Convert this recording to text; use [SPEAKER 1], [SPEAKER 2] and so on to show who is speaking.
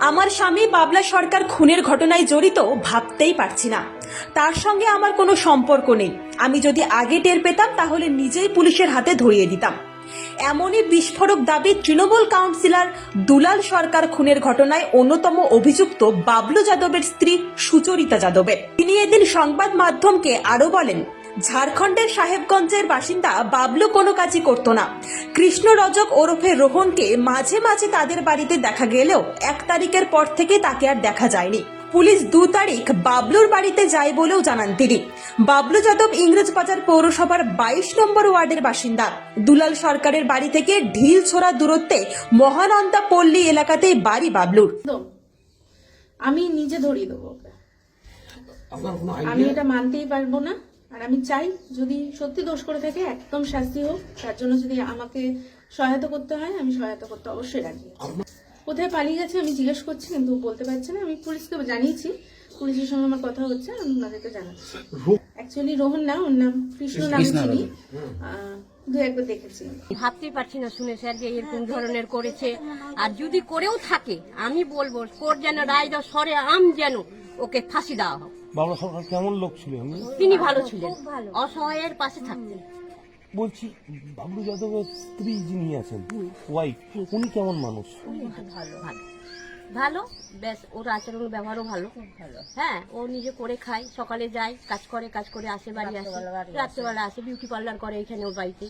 [SPEAKER 1] আমার স্বামী বাবলা সরকার খুনের ঘটনায় জড়িত ভাবতেই পারছি না। তার সঙ্গে আমার কোনো সম্পর্ক নেই। আমি যদি আগে টের পেতাম, তাহলে নিজেই পুলিশের হাতে ধরিয়ে দিতাম। এমনই বিস্ফোরক দাবি তৃণমূল কাউন্সিলর দুলাল সরকার খুনের ঘটনায় অন্যতম অভিযুক্ত বাবলু যাদবের স্ত্রী সুচরিতা যাদবের। তিনি এদিন সংবাদ মাধ্যমকে আরও বলেন ঝাড়খণ্ডের সাহেবগঞ্জের বাসিন্দা বাবলু কোনো কাজই করত না। কৃষ্ণ রজক ওরফে রোহনকে মাঝে মাঝে তাদের বাড়িতে দেখা গেলেও এক তারিখের পর থেকে তাকে আর দেখা যায়নি। পুলিশ দু তারিখ বাবলুর বাড়িতে যায় বলেও জানান তিনি। বাবলু যাদব ইংরেজ বাজার পৌরসভার বাইশ নম্বর ওয়ার্ডের বাসিন্দা। দুলাল সরকারের বাড়ি থেকে ঢিল ছোড়া দূরত্বে মহানন্দা পল্লী এলাকাতেই বাড়ি বাবলুর।
[SPEAKER 2] আমি নিজে ধরিয়ে দেবো ওকে।
[SPEAKER 3] আপনার কোনো
[SPEAKER 2] আমি এটা মানতেই পারব না। আর আমি চাই যদি সত্যি দোষ করে থাকে একদম শাস্তি হোক তার জন্য যদি আমাকে সহায়তা করতে হয় আমি সহায়তা করতে অবশ্যই রাখি কোথায় পালিয়ে গেছে আমি জিজ্ঞেস করছি কিন্তু বলতে পারছি না। আমি পুলিশকে জানিয়েছি। পুলিশের সঙ্গে আমার কথা হচ্ছে আমি ওনাদেরকে জানাচ্ছি। অ্যাকচুয়ালি রোহন না ওর নাম কৃষ্ণ নাম চিনি। দু একবার দেখেছি।
[SPEAKER 4] ভাবতেই পারছি না শুনে স্যার যে এরকম ধরনের করেছে। আর যদি করেও থাকে আমি বলব কোর্ট যেন রায় দাও সরে আম যেন। ওকে ফাঁসি দেওয়া হোক।
[SPEAKER 5] বাংলা সরকার কেমন লোক ছিল আমি
[SPEAKER 4] তিনি ভালো ছিলেন। অসহায়ের পাশে থাকতেন।
[SPEAKER 5] বলছি বাবলু যাদবের স্ত্রী যিনি আছেন ওয়াইফ উনি কেমন মানুষ?
[SPEAKER 4] ভালো ভালো। ভালো ব্যাস ওর আচরণ ব্যবহারও ভালো। হ্যাঁ ও নিজে করে খায় সকালে যায় কাজ করে কাজ করে আসে বাড়ি আসে রাত্রেবেলা আসে। বিউটি পার্লার করে এখানে ওর বাড়িতে।